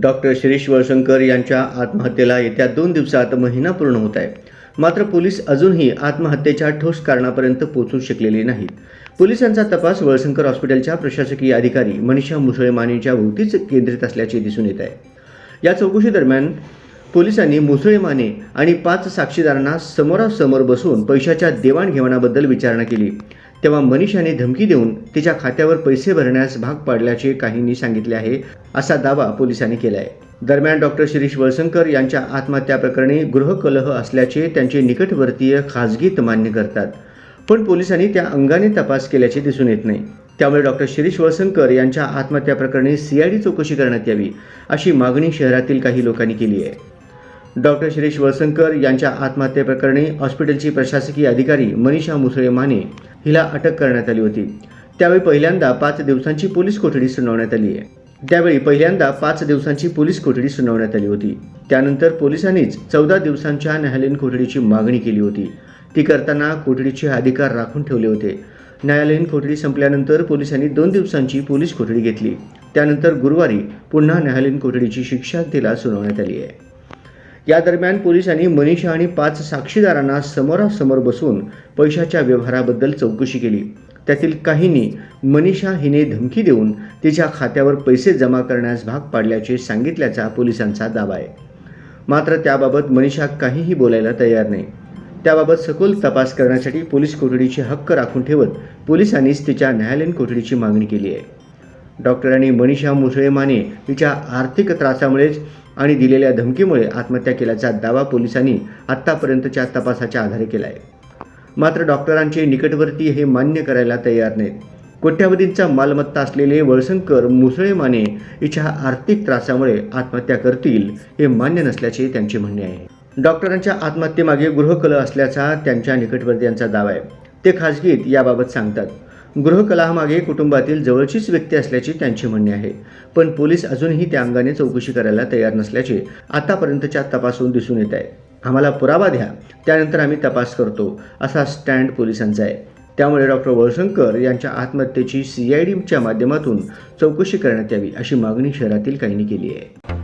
Doctor Shirish वळशंकर यांच्या आत्महत्येला येत्या दोन दिवसात महिना पूर्ण होत आहे. मात्र पोलीस अजूनही आत्महत्येच्या ठोस कारणापर्यंत पोहोचू शकलेले नाहीत. पोलिसांचा तपास वळसंकर हॉस्पिटलच्या प्रशासकीय अधिकारी मनीषा मुसळे मानेच्या भोवतीच केंद्रित असल्याचे दिसून येत आहे. या चौकशीदरम्यान पोलिसांनी मुसळे माने आणि पाच साक्षीदारांना समोरासमोर बसून पैशाच्या देवाणघेवाणाबद्दल विचारणा केली. तेव्हा मनीषाने धमकी देऊन तिच्या खात्यावर पैसे भरण्यास भाग पाडल्याचे काहींनी सांगितले आहे असा दावा पोलिसांनी केला आहे दरम्यान डॉक्टर शिरीष वळसंकर यांच्या आत्महत्या प्रकरणी गृहकलह असल्याचे त्यांचे निकटवर्तीय खाजगीत मान्य करतात. पण पोलिसांनी त्या अंगाने तपास केल्याचे दिसून येत नाही. त्यामुळे डॉक्टर शिरीष वळसंकर यांच्या आत्महत्या प्रकरणी सीआयडी चौकशी करण्यात यावी अशी मागणी शहरातील काही लोकांनी केली आहे. डॉक्टर शिरीष वळसंकर यांच्या आत्महत्येप्रकरणी हॉस्पिटलची प्रशासकीय अधिकारी मनीषा मुसळे माने हिला अटक करण्यात आली होती. त्यावेळी पहिल्यांदा पाच दिवसांची पोलीस कोठडी सुनावण्यात आली आहे. त्यावेळी पहिल्यांदा पाच दिवसांची पोलीस कोठडी सुनावण्यात आली होती. त्यानंतर पोलिसांनीच चौदा दिवसांच्या न्यायालयीन कोठडीची मागणी केली होती. ती करताना कोठडीचे अधिकार राखून ठेवले होते. न्यायालयीन कोठडी संपल्यानंतर पोलिसांनी दोन दिवसांची पोलीस कोठडी घेतली. त्यानंतर गुरुवारी पुन्हा न्यायालयीन कोठडीची शिक्षा तिला सुनावण्यात आली आहे. या दरम्यान पोलिसांनी मनीषा आणि पाच साक्षीदारांना समोरासमोर बसून पैशाच्या व्यवहाराबद्दल चौकशी केली. त्यातील काहींनी मनीषा हिने धमकी देऊन तिच्या खात्यावर पैसे जमा करण्यास भाग पाडल्याचे सांगितल्याचा पोलिसांचा दावा आहे. मात्र त्याबाबत मनीषा काहीही बोलायला तयार नाही. त्याबाबत सखोल तपास करण्यासाठी पोलीस कोठडीचे हक्क राखून ठेवत पोलिसांनीच तिच्या न्यायालयीन कोठडीची मागणी केली आहे. डॉक्टरांनी मनीषा मुसळे माने हिच्या आर्थिक त्रासामुळेच आणि दिलेल्या धमकीमुळे आत्महत्या केल्याचा दावा पोलिसांनी आत्तापर्यंतच्या तपासाच्या आधारे केला आहे मात्र डॉक्टरांचे निकटवर्ती हे मान्य करायला तयार नाहीत. कोट्यावधींचा मालमत्ता असलेले वळसंकर मुसळे माने हिच्या आर्थिक त्रासामुळे आत्महत्या करतील हे मान्य नसल्याचे त्यांचे म्हणणे आहे. डॉक्टरांच्या आत्महत्येमागे गृहकल असल्याचा त्यांच्या निकटवर्तीयांचा दावा आहे. ते खाजगीत याबाबत सांगतात. गृहकलहामागे कुटुंबातील जवळचीच व्यक्ती असल्याचे त्यांचे म्हणणे आहे. पण पोलीस अजूनही त्या अंगाने चौकशी करायला तयार नसल्याचे आतापर्यंतच्या तपासून दिसून येत आहे. आम्हाला पुरावा द्या त्यानंतर आम्ही तपास करतो असा स्टँड पोलिसांचा आहे. त्यामुळे डॉक्टर वळशंकर यांच्या आत्महत्येची सी आय डीच्या माध्यमातून चौकशी करण्यात यावी अशी मागणी शहरातील काहींनी केली आहे.